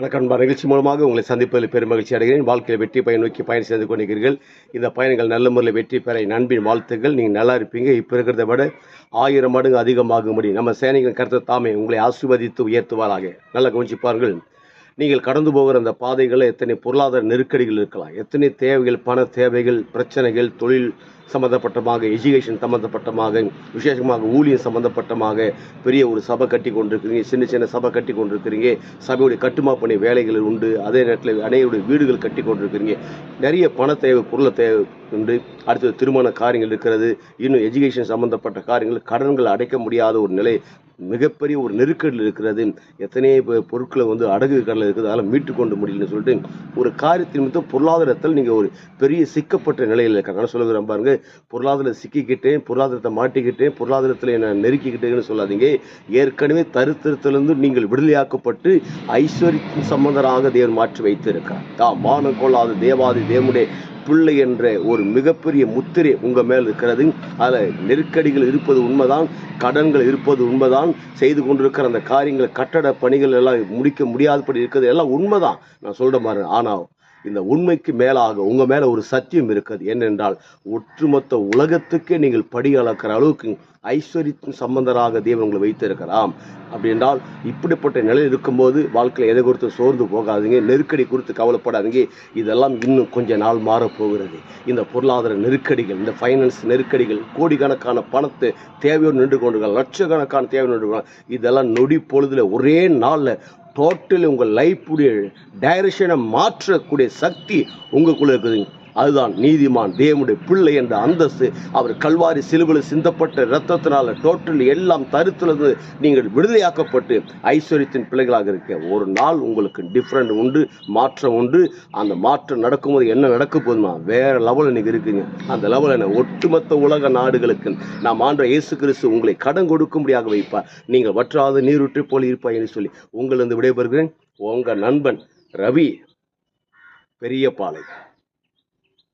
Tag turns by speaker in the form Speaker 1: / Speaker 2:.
Speaker 1: வணக்கம் நண்பா நிகழ்ச்சி மூலமாக உங்களை சந்திப்பதில் பெருமகிழ்ச்சி அடைகிறேன். வாழ்க்கையில் வெற்றி பயன் நோக்கி பயணம் செய்து கொண்டிருக்கிறீர்கள். இந்த பயணங்கள் நல்ல முறையில் வெற்றி பெற நண்பின் வாழ்த்துக்கள். நீங்கள் நல்லா இருப்பீங்க. இப்போ இருக்கிறத விட ஆயிரம் மடங்கு அதிகமாகும் முடியும் நம்ம சேனைகள் கருத்தை தாமே உங்களை ஆசீர்வதித்து உயர்த்துவாராக. நல்லா கவனிச்சுப்பார்கள். நீங்கள் கடந்து போகிற அந்த பாதைகளில் எத்தனை பொருளாதார நெருக்கடிகள் இருக்கலாம். எத்தனை தேவைகள் பண தேவைகள் பிரச்சனைகள் தொழில் சம்பந்தப்பட்டமாக எஜுகேஷன் சம்பந்தப்பட்டமாக விசேஷமாக ஊழியம் சம்பந்தப்பட்டமாக பெரிய ஒரு சபை கட்டி கொண்டிருக்கிறீங்க சின்ன சின்ன சபை கட்டி கொண்டிருக்கிறீங்க சபையுடைய கட்டுமா பணி வேலைகள் உண்டு அதே நேரத்தில் அனைவருடைய வீடுகள் கட்டி கொண்டிருக்கிறீங்க. நிறைய பண தேவை பொருளை தேவை உண்டு. அடுத்தது திருமண காரியங்கள் இருக்கிறது. இன்னும் எஜுகேஷன் சம்பந்தப்பட்ட காரியங்கள் கடன்கள் அடைக்க முடியாத ஒரு நிலை மிகப்பெரிய ஒரு நெருக்கடியில் இருக்கிறது. எத்தனையோ பொருட்களை வந்து அடகு கடலில் இருக்குது. அதெல்லாம் மீட்டு கொண்டு முடியலன்னு சொல்லிட்டு ஒரு காரியத்தின் மட்டும் பொருளாதாரத்தில் நீங்கள் ஒரு பெரிய சிக்கப்பட்ட நிலையில் இருக்காங்க. சொல்லுகிறேன் பாருங்கள் பொருளாதாரத்தில் சிக்கிக்கிட்டேன் பொருளாதாரத்தை மாட்டிக்கிட்டேன் பொருளாதாரத்தில் என்ன நெருக்கிக்கிட்டேன்னு சொல்லாதீங்க. ஏற்கனவே தருத்திரத்திலிருந்து நீங்கள் விடுதலையாக்கப்பட்டு ஐஸ்வர்ய சம்பந்தராக தேவன் மாற்றி வைத்திருக்கிறார். தாம் மானம் கொள்ளாத தேவாதி தேவனுடைய பிள்ளை என்ற ஒரு மிகப்பெரிய முத்திரை உங்கள் மேல் இருக்கிறது. அதில் நெருக்கடிகள் இருப்பது உண்மைதான் கடன்கள் இருப்பது உண்மைதான் செய்து கொண்டிருக்கிற அந்த காரியங்கள் கட்டட பணிகள் எல்லாம் முடிக்க முடியாதபடி இருக்கிறது எல்லாம் உண்மைதான். நான் சொல்கிற மாதிரி ஆனால் இந்த உண்மைக்கு மேலாக உங்கள் மேலே ஒரு சத்தியம் இருக்குது ஏனென்றால் ஒற்றுமொத்த உலகத்துக்கே நீங்கள் படி அளக்கிற அளவுக்கு ஐஸ்வர்யத்தின் சம்பந்தராக தேவன் உங்களை வைத்திருக்கலாம். அப்படி என்றால் இப்படிப்பட்ட நிலையில் இருக்கும்போது வாழ்க்கையில் எதை குறித்து சோர்ந்து போகாதீங்க நெருக்கடி குறித்து கவலைப்படாதீங்க. இதெல்லாம் இன்னும் கொஞ்ச நாள் மாறப் போகிறது. இந்த பொருளாதார நெருக்கடிகள் இந்த ஃபைனான்ஸ் நெருக்கடிகள் கோடிக்கணக்கான பணத்தை தேவையோடு நின்று கொண்டிருக்கலாம் லட்சக்கணக்கான தேவை நின்று இதெல்லாம் நொடி பொழுதில் ஒரே நாளில் டோட்டலி உங்கள் லைஃபுடைய டைரக்ஷனை மாற்றக்கூடிய சக்தி உங்களுக்குள்ளே இருக்குதுங்க அதுதான் நீதிமான் தேவனுடைய பிள்ளை என்ற அந்தஸ்து. அவர் கல்வாரி சிலுவில் சிந்தப்பட்ட இரத்தத்தினால டோட்டல் எல்லாம் தருத்திலிருந்து நீங்கள் விடுதலையாக்கப்பட்டு ஐஸ்வர்யத்தின் பிள்ளைகளாக இருக்க. ஒரு நாள் உங்களுக்கு டிஃப்ரெண்ட் உண்டு மாற்றம் உண்டு. அந்த மாற்றம் நடக்கும்போது என்ன நடக்க போதுமா வேற லெவலில் நீங்கள் இருக்குங்க. அந்த லெவலில் என்ன? ஒட்டுமொத்த உலக நாடுகளுக்கு நாம் ஆண்ட இயேசு கிறிஸ்து உங்களை கடன் கொடுக்கும்படியாக வைப்பார் நீங்கள் வற்றாத நீருற்று போல் இருப்பாய் என்று சொல்லி உங்களிருந்து விடைபெறுகிறேன். உங்கள் நண்பன் ரவி பெரியபாளையம்